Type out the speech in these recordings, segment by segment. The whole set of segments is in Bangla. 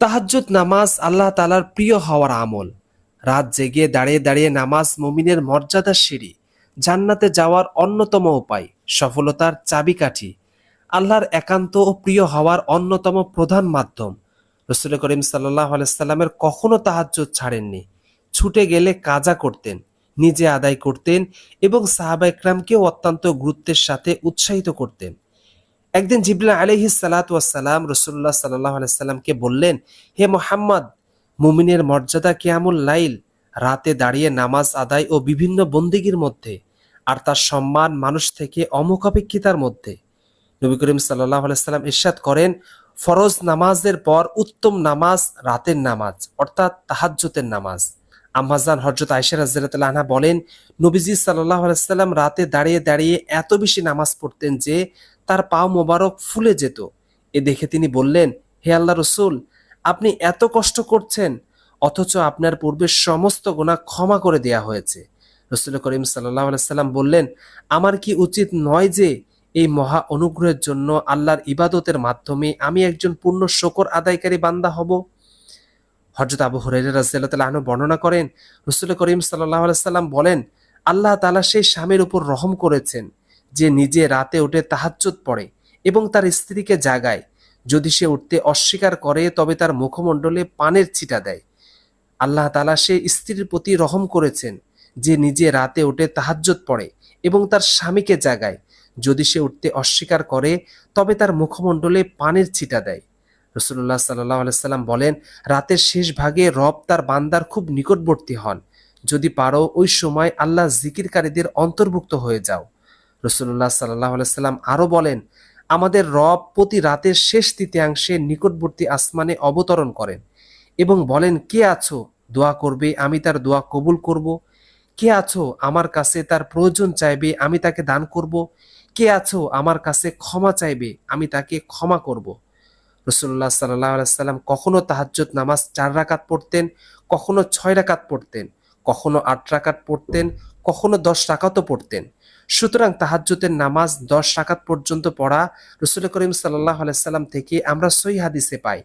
তাহাজ্জুদ নামাজ আল্লাহ তালার প্রিয় হওয়ার আমল। রাত জেগে দাঁড়িয়ে দাঁড়িয়ে নামাজ মমিনের মর্যাদার সিঁড়ি, জান্নাতে যাওয়ার অন্যতম উপায়, সফলতার চাবিকাঠি। আল্লাহর একান্ত ও প্রিয় হওয়ার অন্যতম প্রধান মাধ্যম। রসুল করিম সাল্লাহ আলাইসাল্লামের কখনো তাহাজ্জুদ ছাড়েননি। ছুটে গেলে কাজা করতেন, নিজে আদায় করতেন এবং সাহাবা ইকরামকেও অত্যন্ত গুরুত্বের সাথে উৎসাহিত করতেন। একদিন জিবলা আলহি সালাতাম রসুল্লাহ সাল্লাহ আলাইসাল্লামকে বললেন, হে মোহাম্মদ, মুমিনের মর্যাদা কেয়ামুল লাইল, রাতে দাঁড়িয়ে নামাজ আদায় ও বিভিন্ন বন্দিগির মধ্যে আর তার সম্মান মানুষ থেকে অমুখাপেক্ষিতার মধ্যে। নবী করিম সাল্লাহ আলাইসাল্লাম ইরশাদ করেন, ফরজ নামাজের পর উত্তম নামাজ রাতের নামাজ, অর্থাৎ তাহাজ্জুতের নামাজ। আম্মাজান হজরত আয়সা রাজিয়াল্লাহ বলেন, নবীজি সাল্লাহ আলাইসাল্লাম রাতে দাঁড়িয়ে দাঁড়িয়ে এত বেশি নামাজ পড়তেন যে তার পা মোবারক ফুলে যেত। এ দেখে তিনি বললেন, হে আল্লাহ রসুল, আপনি এত কষ্ট করছেন, অথচ আপনার পূর্বের সমস্ত গুণা ক্ষমা করে দেয়া হয়েছে। রসুল করিম সাল্লাহ আলাইসাল্লাম বললেন, আমার কি উচিত নয় যে এই মহা অনুগ্রহের জন্য আল্লাহর ইবাদতের মাধ্যমে আমি একজন পূর্ণ শকর আদায়কারী বান্দা হব? হজরত আবু রাজিয়াল্লাহ আনহু বর্ণনা করেন, রসুল করিম সাল্লাহ আলাইসাল্লাম বলেন, আল্লাহ তালা সেই স্বামীর উপর রহম করেছেন। যে নিজে রাতে উঠে তাহাজ্জুদ পড়ে এবং তার স্ত্রীকে জাগায়। যদি সে উঠতে অস্বীকার করে, তবে তার মুখমণ্ডলে পানের ছিটা দেয়। আল্লাহ তালা সে স্ত্রীর প্রতি রহম করেছেন যে নিজে রাতে উঠে তাহাজ্জুদ পড়ে এবং তার স্বামীকে জাগায়। যদি সে উঠতে অস্বীকার করে, তবে তার মুখমণ্ডলে পানের ছিটা দেয়। রসুল্লাহ সাল্লাহ আলাইসাল্লাম বলেন, রাতের শেষ ভাগে রব তার বান্দার খুব নিকটবর্তী হন। যদি পারো, ওই সময় আল্লাহ জিকিরকারীদের অন্তর্ভুক্ত হয়ে যাও। রসুল্লাহ সাল্লাহ আলাইসাল্লাম আরও বলেন, আমাদের রব প্রতি রাতের শেষ তৃতীয়াংশে নিকটবর্তী আসমানে অবতরণ করেন এবং বলেন, কে আছো? দোয়া করবে, আমি তার দোয়া কবুল করব। কে আছো? আমার কাছে তার প্রয়োজন চাইবে, আমি তাকে দান করব। কে আছো? আমার কাছে ক্ষমা চাইবে, আমি তাকে ক্ষমা করব। রসুল্লাহ সাল্লাহ আলাইসাল্লাম কখনো তাহাজ্জুদ নামাজ চার রাকাত পড়তেন, কখনো ছয় রাকাত পড়তেন। কখনো আট রাকাত পড়তেন, কখনো দশ রাকাতও পড়তেন। সুতরাং তাহাজ্জুদের নামাজ দশ রাকাত পর্যন্ত পড়া রসুল করিম সাল্লাহ আলাইসাল্লাম থেকে আমরা সই হাদিসে পাই।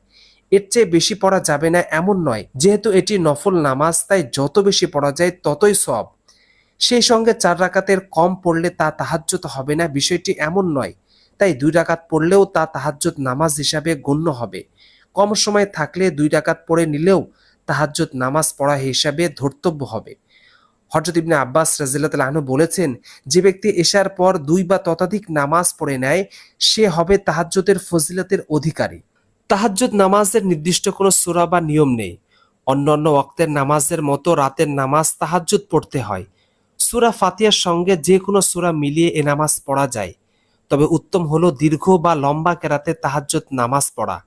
এর চেয়ে বেশি পড়া যাবে না এমন নয়, যেহেতু এটি নফল নামাজ, তাই যত বেশি পড়া যায় ততই সব সেই সঙ্গে চার রাকাতের কম পড়লে তা তাহাজ্জুদ হবে না, বিষয়টি এমন নয়। তাই দুই রাকাত পড়লেও তা তাহাজ্জুদ নামাজ হিসাবে গণ্য হবে। কম সময় থাকলে দুই রাকাত পড়ে নিলেও তাহাজ্জুদ নামাজ পড়া হিসাবে ধর্তব্য হবে। হজরত ইবনে আব্বাস রাজিল্লাহ আহনু বলেছেন, যে ব্যক্তি এশার পর দুই বা ততাধিক নামাজ পড়ে নেয়, সে হবে তাহাজ্জুদের ফজিলতের অধিকারী। তাহাজ্জুদ নামাজের নির্দিষ্ট কোনো সুরা বা নিয়ম নেই। অন্যান্য ওয়াক্তের নামাজের মতো রাতের নামাজ তাহাজ্জুদ পড়তে হয়। সুরা ফাতিয়ার সঙ্গে যে কোনো সুরা মিলিয়ে এ নামাজ পড়া যায়। তবে উত্তম হলো দীর্ঘ বা লম্বা কেরাতে তাহাজ্জুদ নামাজ পড়া।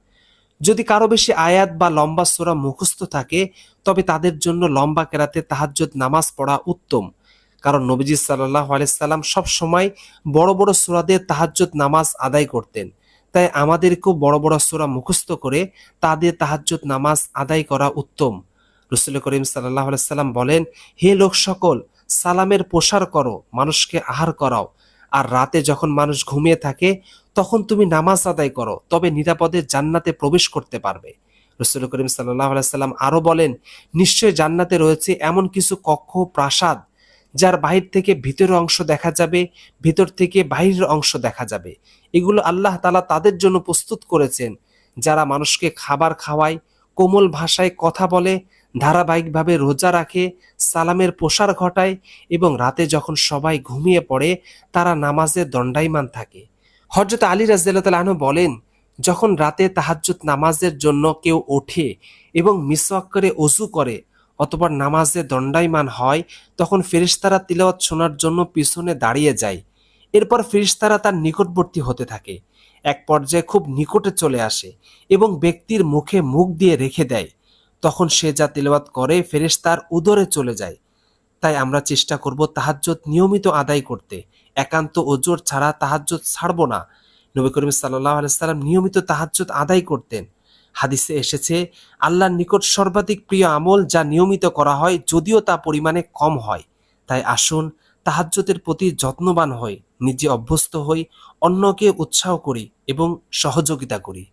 যদি কারও বেশি আয়াত বা লম্বা সুরা মুখস্থ থাকে, তবে তাদের জন্য লম্বা কেরাতে তাহাজ্জুদ নামাজ পড়া উত্তম। কারণ নবীজি সাল্লাহ আলাইসাল্লাম সব সময় বড় বড় সুরাদের তাহাজ্জুদ নামাজ আদায় করতেন। তাই আমাদেরকেও বড় বড় সুরা মুখস্থ করে তাদের তাহাজ্জুদ নামাজ আদায় করা উত্তম। রসুল করিম সাল্লাহ আলাইসাল্লাম বলেন, হে লোক সকল, সালামের প্রসার করো, মানুষকে আহার করাও। আর রাতে যখন মানুষ ঘুমিয়ে থাকে তখন তুমি নামাজ আদায় করো, তবে নিরাপদে জান্নাতে প্রবেশ করতে পারবে। রসুল করিম সাল্লাহ আলাইসাল্লাম আরও বলেন, নিশ্চয় জান্নাতে রয়েছে এমন কিছু কক্ষ প্রাসাদ, যার বাহির থেকে ভিতরের অংশ দেখা যাবে, ভিতর থেকে বাহিরের অংশ দেখা যাবে। এগুলো আল্লাহ তালা তাদের জন্য প্রস্তুত করেছেন, যারা মানুষকে খাবার খাওয়ায়, কোমল ভাষায় কথা বলে, ধারাবাহিকভাবে রোজা রাখে, সালামের প্রসার ঘটায় এবং রাতে যখন সবাই ঘুমিয়ে পড়ে, তারা নামাজে দণ্ডায়মান থাকে। হজরত আলী রাজিয়াল বলেন, যখন রাতে তাহাজ্জুদ নামাজের জন্য কেউ ওঠে এবং মিসওয়াক করে অজু করে অতপর নামাজে দণ্ডায়মান হয়, তখন ফেরিস্তারা তিলাওয়াত শোনার জন্য পিছনে দাঁড়িয়ে যায়। এরপর ফেরিস্তারা তার নিকটবর্তী হতে থাকে। এক পর্যায়ে খুব নিকটে চলে আসে এবং ব্যক্তির মুখে মুখ দিয়ে রেখে দেয়। তখন সে যা তিলবাত করে ফেরেশতার উদরে চলে যায়। তাই আমরা চেষ্টা করব তাহাজ্জুদ নিয়মিত আদায় করতে। একান্ত ওজোর ছাড়া তাহাজ্জুদ ছাড়ব না। নবী করিম সাল্লাহ আলাইসাল্লাম নিয়মিত তাহাজ্জুদ আদায় করতেন। হাদিসে এসেছে, আল্লাহর নিকট সর্বাধিক প্রিয় আমল যা নিয়মিত করা হয় যদিও তা পরিমাণে কম হয়। তাই আসুন তাহাজ্জুদের প্রতি যত্নবান হই, নিজে অভ্যস্ত হই, অন্যকে উৎসাহ করি এবং সহযোগিতা করি।